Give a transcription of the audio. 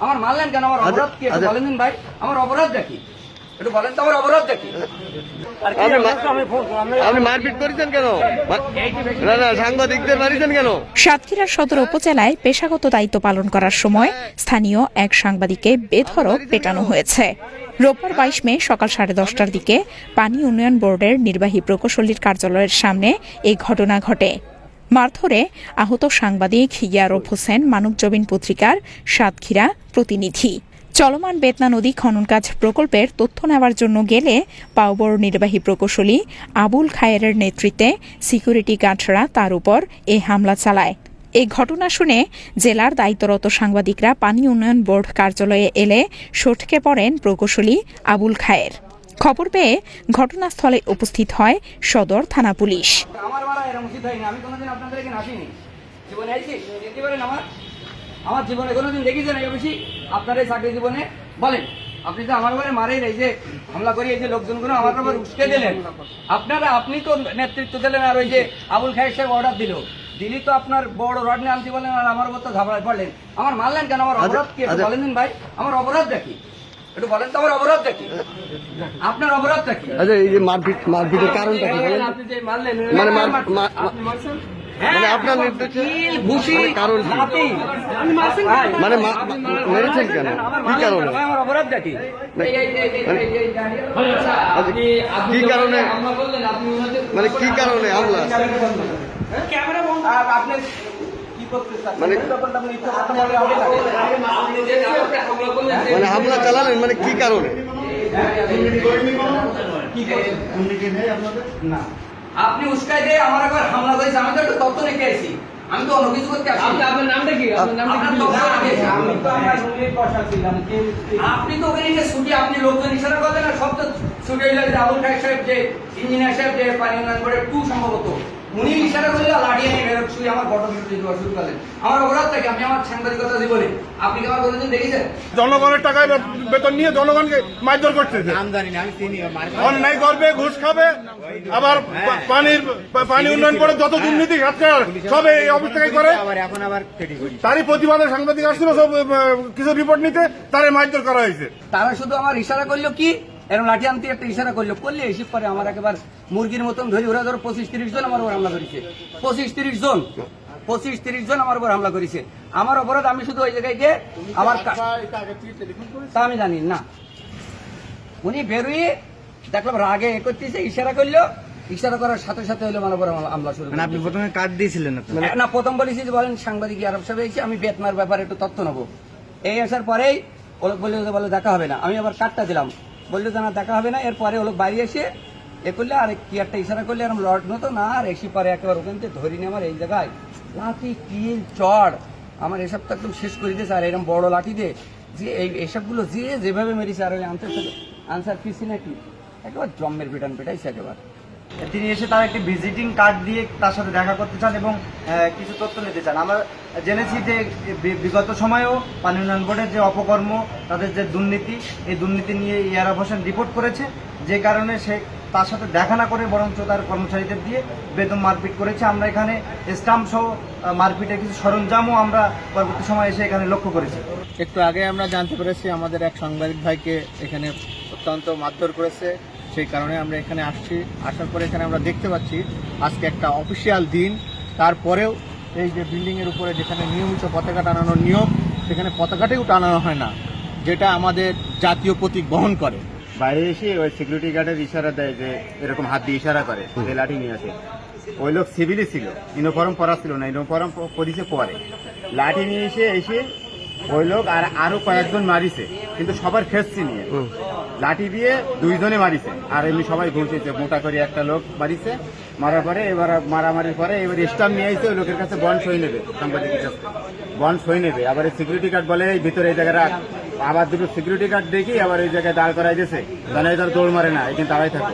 আমার মারলেন কেন? আমার আচ্ছা, অপরাধ কি? একটু আচ্ছা। বলেন দিন ভাই। আমার অপরাধটা কি? একটু বলেন তো আমার অপরাধটা কি? মারিছেন কেন? সাতক্ষীরা সদর উপজেলায় পেশাগত দায়িত্ব পালন করার সময় স্থানীয় এক সাংবাদিককে বেধড়ক পেটানো হয়েছে। রোববার বাইশ মে সকাল সাড়ে দশটার দিকে পানি উন্নয়ন বোর্ডের নির্বাহী প্রকৌশলীর কার্যালয়ের সামনে এই ঘটনা ঘটে। মারধরে আহত সাংবাদিক ইয়ারব হোসেন, মানবজমিন পত্রিকার সাতক্ষীরা প্রতিনিধি। চলমান বেতনা নদী খনন কাজ প্রকল্পের তথ্য নেওয়ার জন্য গেলে পাওবর নির্বাহী প্রকৌশলী আবুল খায়েরের নেতৃত্বে সিকিউরিটি গার্ডরা তার উপর এ হামলা চালায়। এই ঘটনা শুনে জেলার দায়িত্বরত সাংবাদিকরা পানি উন্নয়ন বোর্ড কার্যালয়ে এলে সটকে পড়েন প্রকৌশলী আবুল খায়ের। খবর পেয়ে ঘটনাস্থলে উপস্থিত হয় সদর থানা পুলিশ। উচিত হয়নি। আমি কোনোদিন আপনাদের এখানে আসিনি। জীবনে আইছি? দেখতে পারেন আমার আমার জীবনে কোনোদিন দেখিছেন এই বেশি আপনার এই চাকরি জীবনে বলেন। আপনি তো আমার উপরে মারেই এই যে হামলা করি এই যে লোকজনগুলো আমার উপর উস্কে দিলেন। আপনারা আপনি তো নেতৃত্ব দিলেন আর ওই যে আবুল খায়ের সাহেব অর্ডার দিল। দিলি তো আপনার বড় রড নিয়ে আনতে বলেন আর আমার উপর তো ঝাপড়ায় পড়লেন। আমার মারলেন কেন? আমার আচ্ছা, অপরাধ কি? আচ্ছা। বলেন ভাই আমার অপরাধটা কি? একটু বলেন তো আমার অপরাধটা কি? আপনার অপরাধটা কি? আচ্ছা এই যে মারপিট মারপিটের কারণটা কি বলেন? আপনি যে মারলেন মানে মার- মা- মা- আপনি মারছেন? মানে হ্যাঁ, আপনার আপনার নির্দেশে ঘুষি, মানে কারণ মানে মেরেছেন কেন? কি কারণে? অপরাধটা কি? আচ্ছা, কি কারণে মানে কি কারণে হামলা আর আপনি কি করতে চান? মানে- আপনি। মানে হামলা চালালেন মানে কি কারণে কি করছেন? না। আপনি উস্কাই দিয়ে আমার একবার হামলা করেছে আমি তো একটা তত্ত্ব রেখে আছি আমি তো অন্য কিছু করতে আসি আপনার নামটা কি। আপনি তো ওখানে গিয়ে ছুটি আপনি লোকজন ইশারা করলেন না সব তো ছুটি হইলে যে আবুল খায়ের সাহেব যে ইঞ্জিনিয়ার সাহেব যে পানি উন্নয়ন বোর্ডের টু সম্ভবত উনি ইশারা করলে লাঠি নিয়ে বেরোক শুয়ে আমার ফটো ভিডিও দেওয়া শুরু করলেন আমার অপরাধ থাকে আমি আমার সাংবাদিকতা জীবনে আপনি কি আমার কোনোদিন দেখেছেন? জনগণের টাকায় বেতন নিয়ে জনগণকে মারধর করতেছে। অন্যায় করবে ঘুষ খাবে আবার পা- পানির পানি উন্নয়ন করে যত দুর্নীতি সাতকার সব এই অফিস থেকে করে। তারই প্রতিবাদে সাংবাদিক আসছিল সব কিছু রিপোর্ট নিতে তারে মারধর করা হয়েছে। তারা শুধু আমার ইশারা করল কি? এরকম লাঠি আনতে একটা ইশারা করল করলে এসে পরে আমার একেবার মুরগির মতন ধরি ওরা ধরো পঁচিশ তিরিশ জন আমার উপর হামলা করেছে। পঁচিশ তিরিশ জন পঁচিশ তিরিশ জন আমার উপর হামলা করেছে। আমার অপরাধ আমি শুধু ওই জায়গায় গিয়ে আমার তা আমি জানি না। উনি বেরোয় দেখলাম রাগে এ করতেছে ইশারা করল ইশারা করার সাথে সাথে হলো আমার উপর হামলা- শুরু মানে আপনি প্রথমে কার্ড দিয়েছিলেন না প্রথম বলেছি যে বলেন সাংবাদিক আরব সাহেব এসে আমি বেতনার ব্যাপারে একটু তথ্য নেব। এই আসার পরেই ওলোক বলল বলে দেখা হবে না। আমি আবার কার্ডটা দিলাম। বলল যে না, দেখা হবে না। এরপরে ওলোক বাড়ি এসে এ করলে আর কি একটা ইশারা করলে এরকম লট মতো না আর এসি পরে একেবারে ওখান থেকে ধরি আমার এই জায়গায়। লাঠি, কিল, চড়, আমার এসব তো একদম শেষ করে দিয়েছে। আর এরকম বড় লাঠি দিয়ে যে এই এসবগুলো যে যেভাবে মেরেছে, আর ওই আনসার আনসার পিসি নাকি একেবারে জম্মের পিটান পেটাইছে একেবারে। তিনি এসে তার একটি ভিজিটিং কার্ড দিয়ে তার সাথে দেখা করতে চান এবং কিছু তথ্য নিতে চান। আমরা জেনেছি যে বিগত সময়েও পানি উন্নয়ন বোর্ডের যে অপকর্ম, তাদের যে দুর্নীতি, এই দুর্নীতি নিয়ে ইয়ারাব হোসেন রিপোর্ট করেছে। যে কারণে সে তার সাথে দেখা না করে বরঞ্চ তার কর্মচারীদের দিয়ে বেতন মারপিট করেছে। আমরা এখানে স্টাম্প সহ মারপিটের কিছু সরঞ্জামও আমরা পরবর্তী সময় এসে এখানে লক্ষ্য করেছি। একটু আগে আমরা জানতে পেরেছি, আমাদের এক সাংবাদিক ভাইকে এখানে অত্যন্ত মারধর করেছে। সেই কারণে আমরা এখানে আসছি। আসার পরে এখানে আমরা দেখতে পাচ্ছি আজকে একটা অফিসিয়াল দিন। তারপরেও এই যে বিল্ডিংয়ের উপরে যেখানে নিয়মিত পতাকা টানানোর নিয়ম, সেখানে পতাকাটাও টানানো হয় না, যেটা আমাদের জাতীয় প্রতীক বহন করে। বাইরে এসে ওই সিকিউরিটি গার্ডের ইশারা দেয় যে এরকম হাত দিয়ে ইশারা করে যে লাঠি নিয়ে আসে। ওই লোক সিভিলই ছিল ইউনিফর্ম পরা ছিল না ইউনিফর্ম পরিছে পরে। লাঠি নিয়ে এসে এসে ওই লোক আর আরও কয়েকজন মারিছে কিন্তু সবার খেসছি নিয়ে লাঠি দিয়ে দুইজনে মারিছে। আর এমনি সবাই ঘুরছে মোটা করে একটা লোক মারিছে মারার পরে এবার মারামারির পরে এবার স্টাম্প নিয়ে আসছে ওই লোকের কাছে বন্ড সই নেবে সাংবাদিকের কাছে। বন্ড সই নেবে। আবার সিকিউরিটি গার্ড বলে এই ভিতরে এই জায়গায় রাখ। আবার দুটো সিকিউরিটি গার্ড দেখি আবার এই জায়গায় দাঁড় করাই দিয়েছে জানাই তার দৌড় মারে না এখানে দাঁড়াই থাকে।